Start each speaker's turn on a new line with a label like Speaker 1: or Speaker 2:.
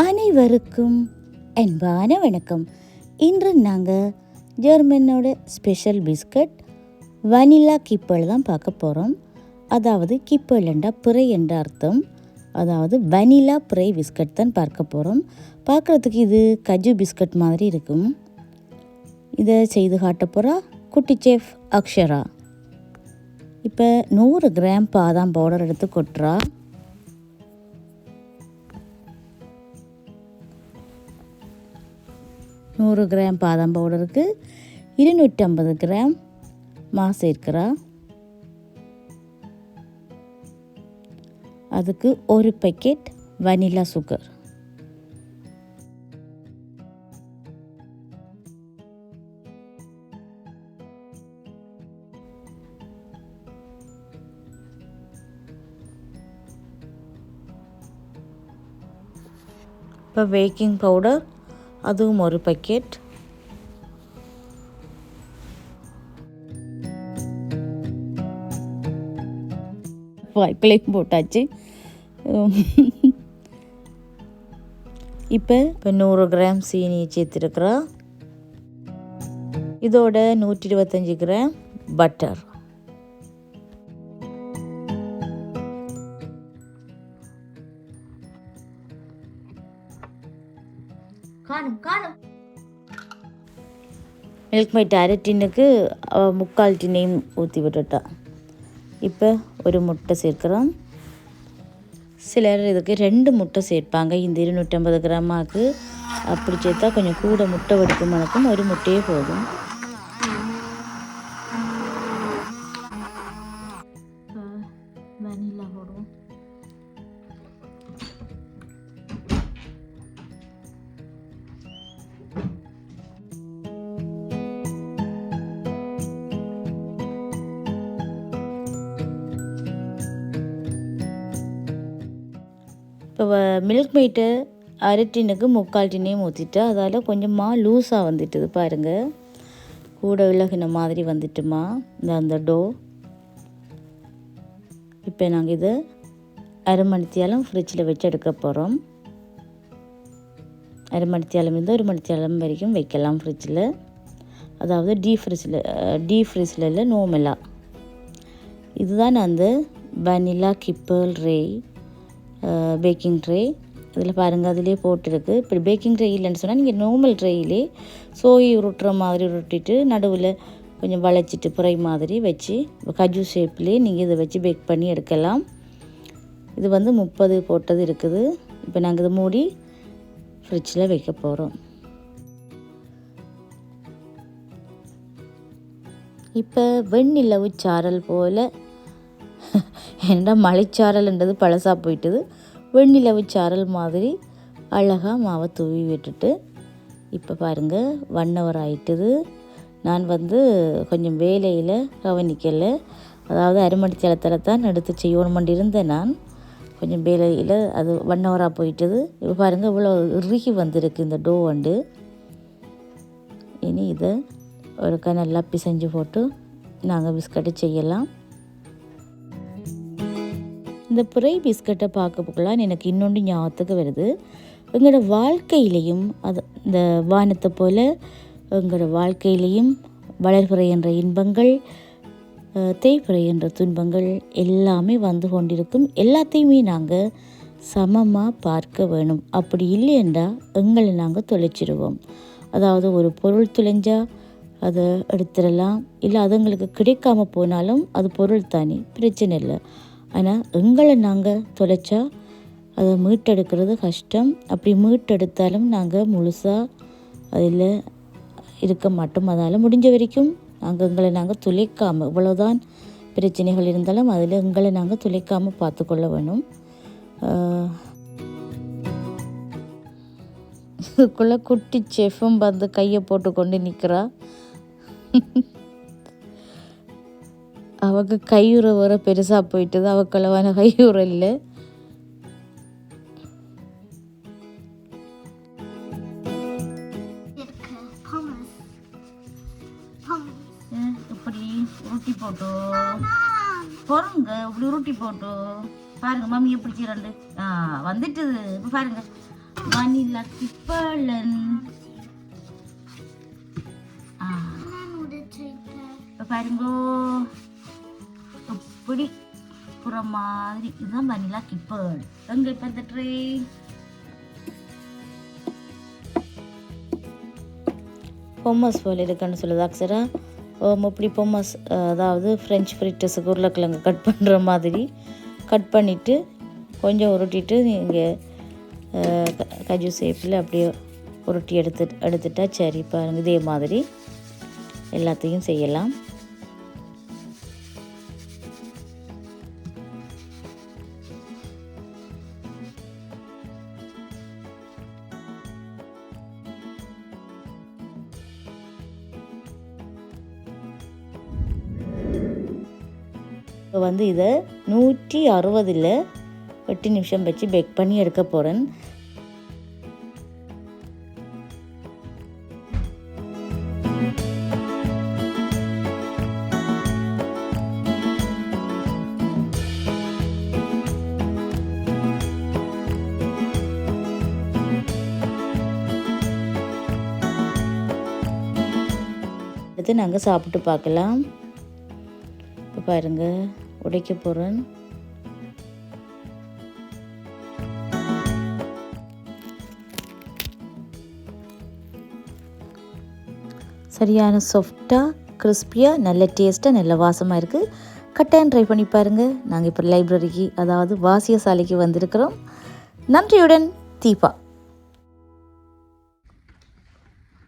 Speaker 1: அனைவருக்கும் அன்பான வணக்கம். இன்று நாங்கள் ஜெர்மனோட ஸ்பெஷல் பிஸ்கட் வனிலா கிப்பல் தான் பார்க்க போகிறோம் அதாவது கிப்பல் என்றா பிறை என்ற அர்த்தம். அதாவது வனிலா பிறை பிஸ்கட் தான் பார்க்க போகிறோம் பார்க்குறதுக்கு இது கஜு பிஸ்கட் மாதிரி இருக்கும். இதை செய்து காட்ட போகிறா குட்டி செஃப் அக்ஷரா. இப்போ நூறு கிராம் பாதாம் பவுடர் எடுத்து கொட்டுறா. நூறு கிராம் பாதாம் பவுடருக்கு இருநூற்றம்பது கிராம் மா சேர்க்கிறா. அதுக்கு ஒரு பேக்கெட் வனிலா சுகர் இப்போ பேக்கிங் பவுடர் அதுவும் ஒரு பக்கெட் வாய்ப்பிலையும் போட்டாச்சு. இப்போ இப்போ நூறு கிராம் சீனி சேர்த்துருக்குறோம். இதோட நூற்றி இருபத்தஞ்சி கிராம் பட்டர்
Speaker 2: காணும் காணும்.
Speaker 1: மில்க் மைட் அரை டின்னுக்கு முக்கால் டின்னையும் ஊற்றி விட்டுட்டா. இப்போ ஒரு முட்டை சேர்க்குறோம். சிலர் இதுக்கு ரெண்டு முட்டை சேர்ப்பாங்க. இந்த இருநூற்றம்பது கிராமாவுக்கு அப்படி சேர்த்தா கொஞ்சம் கூட முட்டை வடிக்கும் மணக்கும் ஒரு முட்டையே போதும். இப்போ மில்க் மெய்ட்டு அரை டின்னுக்கு முக்கால் டின்னையும் ஊற்றிட்டு அதால் கொஞ்சமாக லூஸாக வந்துட்டுது பாருங்கள் கூட விலகின மாதிரி வந்துட்டுமா? இந்த அந்த டோ இப்போ நாங்கள் இதை அரை மணித்தியாலம் ஃப்ரிட்ஜில் வச்சு எடுக்க போகிறோம் அரை மணித்தியாலம் இருந்து ஒரு மணித்தியாலம் வரைக்கும் வைக்கலாம் ஃப்ரிட்ஜில் அதாவது டீ ஃப்ரிட்ஜில் டீ ஃப்ரிட்ஜில் இல்லை நோமெல்லாம் இதுதான் அந்த வனிலா கிப்பல் ரே பேக்கிங் ட்ரே இதில் பாருங்கள் அதிலே போட்டிருக்கு. இப்படி பேக்கிங் ட்ரே இல்லைன்னு சொன்னால் நீங்கள் நார்மல் ட்ரேயிலே சோயி உருட்டுற மாதிரி உருட்டிட்டு நடுவில் கொஞ்சம் வளைச்சிட்டு புறை மாதிரி வச்சு கஜு ஷேப்லேயே நீங்கள் இதை வச்சு பேக் பண்ணி எடுக்கலாம். இது வந்து முப்பது போட்டது இருக்குது. இப்போ நாங்கள் இதை மூடி ஃப்ரிட்ஜில் வைக்க போகிறோம் இப்போ வெண்ணிலவு சாரல் போல் ஏன்னா மலைச்சாரல்ன்றது பழசாக போயிட்டுது? வெண்ணிலவு சாரல் மாதிரி அழகாக மாவை தூவி விட்டுட்டு இப்போ பாருங்கள் ஒன் ஹவர் ஆயிட்டுது. நான் வந்து கொஞ்சம் வேலையில் கவனிக்கலை. அதாவது அரைமணி தளத்தில் தான் எடுத்து செய்யணும் இருந்தேன் நான். கொஞ்சம் வேலையில் அது ஒன் ஹவராக போயிட்டுது. இப்போ பாருங்கள் இவ்வளோ இறுகி வந்திருக்கு இந்த டோ வண்டு. இனி இதை ஒருக்கா நல்லா பிசைஞ்சு போட்டு நாங்கள் பிஸ்கட்டு செய்யலாம். இந்த புரை பிஸ்கட்டை பார்க்கக்குள்ளான் எனக்கு இன்னொன்று ஞாபகத்துக்கு வருது. எங்களோட வாழ்க்கையிலையும் அது இந்த வானத்தை போல் எங்களோட வாழ்க்கையிலையும் வளர்பிறை என்ற இன்பங்கள் அஹ், தேய்பிறை என்ற துன்பங்கள் எல்லாமே வந்து கொண்டிருக்கும். எல்லாத்தையுமே நாங்கள் சமமாக பார்க்க வேணும். அப்படி இல்லையென்றா எங்களை நாங்கள் தொலைச்சிடுவோம் அதாவது ஒரு பொருள் தொலைஞ்சா அதை எடுத்துடலாம். இல்லை அது எங்களுக்கு கிடைக்காம போனாலும் அது பொருள் தானே. பிரச்சனை இல்லை. ஆனால் எங்களை நாங்கள் தொலைச்சா அதை மீட்டெடுக்கிறது கஷ்டம். அப்படி மீட்டெடுத்தாலும் நாங்கள் முழுசாக அதில் இருக்க மாட்டோம். அதால் முடிஞ்ச வரைக்கும் நாங்கள் எங்களை நாங்கள் துளைக்காமல் இவ்வளோதான் பிரச்சனைகள் இருந்தாலும் அதில் எங்களை நாங்கள் துளைக்காமல் பார்த்துக்கொள்ள வேணும். இதுக்குள்ளே குட்டி செஃப்பும் வந்து கையை போட்டு கொண்டு நிற்கிறா அவக்கு கையுற வர பெருசாக போயிட்டது அவக்களவான கையுற இல்லை இப்படி உருட்டி போட்டோ பொறுங்க இப்படி உருட்டி போட்டு பாருங்க மம்மி எப்படி ரெண்டு ஆ வந்துட்டுது இப்போ பாருங்க வனிலா கிப்பலன் ஆ இப்போ பாருங்கோ இப்படி புற மாதிரி. இதுதான் வனிலா கிப்பேர்டு எங்க இப்போ இந்த ட்ரே பொம்மஸ் போல் இருக்குன்னு சொல்லுது அக்ஸரா இப்படி பொம்மஸ் அதாவது ஃப்ரெஞ்ச் ஃப்ரிட்டஸுக்கு உருளைக்கிழங்கு கட் பண்ணுற மாதிரி. கட் பண்ணிவிட்டு கொஞ்சம் உருட்டிட்டு நீங்கள் கஜு சேப்பில் அப்படியே உருட்டி எடுத்து எடுத்துட்டா சரி பாருங்கள் இதே மாதிரி எல்லாத்தையும் செய்யலாம். இப்போ வந்து இதை நூற்றி அறுபதில் எட்டு நிமிஷம் வச்சு பேக் பண்ணி எடுக்க போகிறேன் அடுத்து நாங்கள் சாப்பிட்டு பார்க்கலாம். இப்போ பாருங்க உடைக்க போகிறேன் சரியான சாஃப்டாக கிறிஸ்பியாக நல்ல டேஸ்ட்டாக நல்ல வாசமாக இருக்குது கட்டாயம் ட்ரை பண்ணி பாருங்கள் நாங்கள் இப்போ லைப்ரரிக்கு அதாவது வாசிய சாலைக்கு வந்திருக்கிறோம். நன்றியுடன் தீபா.